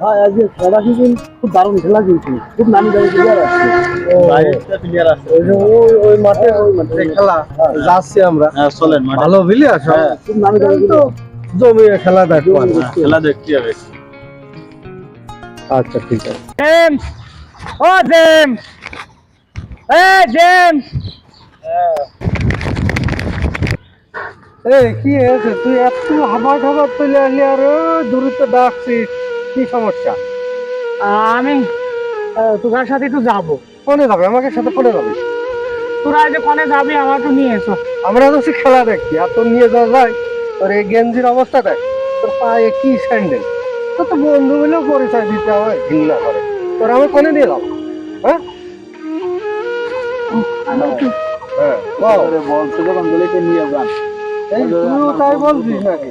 হ্যাঁ আজকে খেলা কিন্তু খুব দারুণ খেলা কিন্তু খুব নামি দামি প্লেয়ার আছে। বাইরেটা প্লেয়ার আছে। ওই ওই ওই মাঠে ওই মাঠে। খেলা যাচ্ছি আমরা। হ্যাঁ চলেন ভালো বুঝলি খুব নামি দামি তো জমিয়ে খেলা দেখো হ্যাঁ, খেলা দেখতে হবে। আচ্ছা ঠিক আছে। জেমস ও জেমস এ জেমস কি হয়েছে? তুই এত হাবার খাবার চলে আসলি আর দূরে তো ডাকছিস। কি সমস্যা? আমি তোর সাথে একটু যাব। কোনে যাবে? আমাকে সাথে কোনে যাবে? তোরা যে কোনে যাবি আমার একটু নিয়ে এসো। আমরা তো খেলা দেখছি আর তোর নিয়ে যাওয়া যায় তোর এই গেঞ্জির অবস্থা দেখ তোর পায়ে কি স্যান্ডেল? তোর তো বন্ধু বলেও পরিচয় দিতে হবে ঘৃণা করে। তোর আমি কোনে নিয়ে যাব? হ্যাঁ? হ্যাঁ বল। বলছে যখন নিয়ে যান। এই তুইও তাই বলছিস নাকি?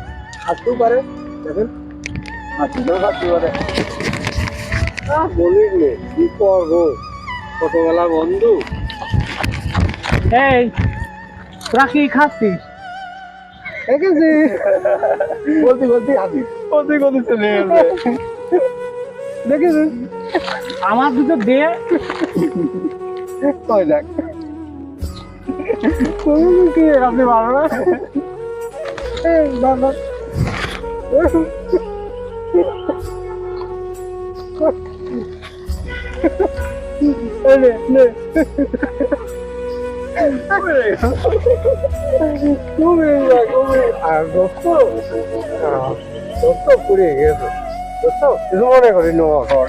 আসতেও পারে দেখেন? আসতেও আসতে পারে। বলিস নে কি করব ছোটবেলার বন্ধু। এই তোরা কি খাচ্ছিস? দেখেছি বলতে বলতে আসিস বলতে বলতে চলে দেখেছিস আমার দুটো দে কয় দেখ। তুমি কি আপনি ভালো না? এই বাবা এই নে, নে। তুমি না, তুমি। আর দোস্ত আহ, দোস্ত পুড়ে গেছে দোস্ত কিছু মনে করি নেওয়া খাওয়ার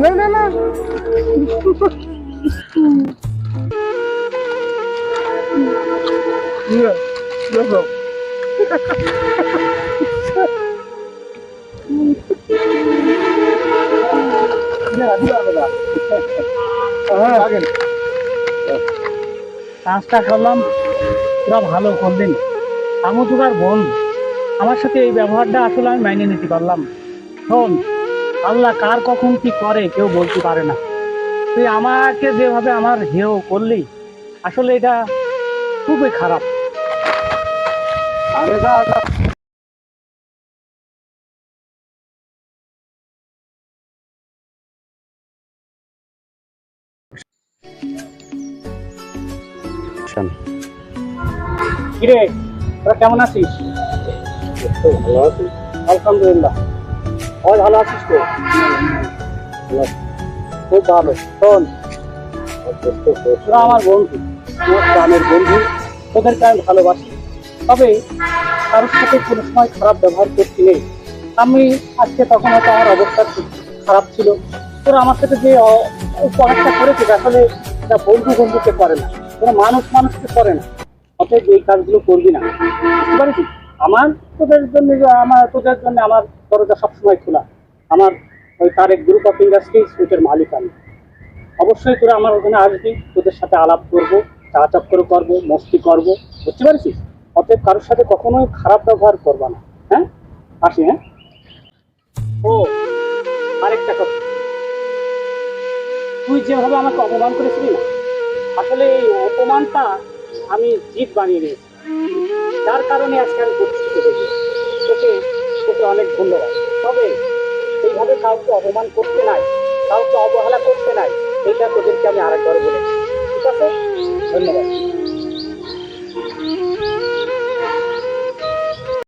না না না না আগে কাজটা করলাম তোরা ভালো করলেন। আমি তোর বোন। আমার সাথে এই ব্যবহারটা আসলে আমি মাইনে নিতে পারলাম। শোন, আল্লাহ কার কখন কি করে কেউ বলতে পারে না। তুই আমাকে যেভাবে আমার হেও করলি, আসলে এটা খুবই খারাপ। কেমন আছিস? ভালো আছি আলহামদুলিল্লাহ। ওই ভালো আছিস তো? খুব ভালো। শোন আমার বন্ধু, আমার গ্রামের বন্ধু। তোদেরকে আমি ভালোবাসি। তবে কারোর সাথে কোনো সময় খারাপ ব্যবহার করতে নেই আমি আজকে তখন হয়তো আমার অবস্থা খারাপ ছিল। তোরা আমার সাথে যে অ- অপরাধটা করেছিস, আসলে এটা বন্ধু বন্ধুকে করে না। কোনো মানুষ মানুষকে করে না। অতএব এই কাজগুলো করবি না। বুঝতে পারছিস আমার তোদের জন্য, আমার, তোদের জন্য আমার দরজা সবসময় খোলা। আমার ওই তারেক গ্রুপ অফ ইন্ডাস্ট্রিজ ওইটার মালিক আমি। অবশ্যই তোরা আমার ওখানে আসবি, তোদের সাথে আলাপ করব চা চক্কর করব, মস্তি করব। বুঝতে পারছিস? অতএব কারোর সাথে কখনোই খারাপ ব্যবহার করবা না। হ্যাঁ? আসি হ্যাঁ? ও, আরেকটা কথা। তুই যেভাবে আমাকে অপমান করেছিলি না, আসলে এই অপমানটা আমি জিত বানিয়ে নিয়েছি। যার কারণে আজকে আমি প্রতিষ্ঠিত হয়েছি। তোকে তোকে অনেক ধন্যবাদ। তবে এইভাবে কাউকে অপমান করতে নাই, কাউকে অবহেলা করতে নাই, এটা তোদেরকে আমি আরেকবার বলেছি। ঠিক আছে? ধন্যবাদ।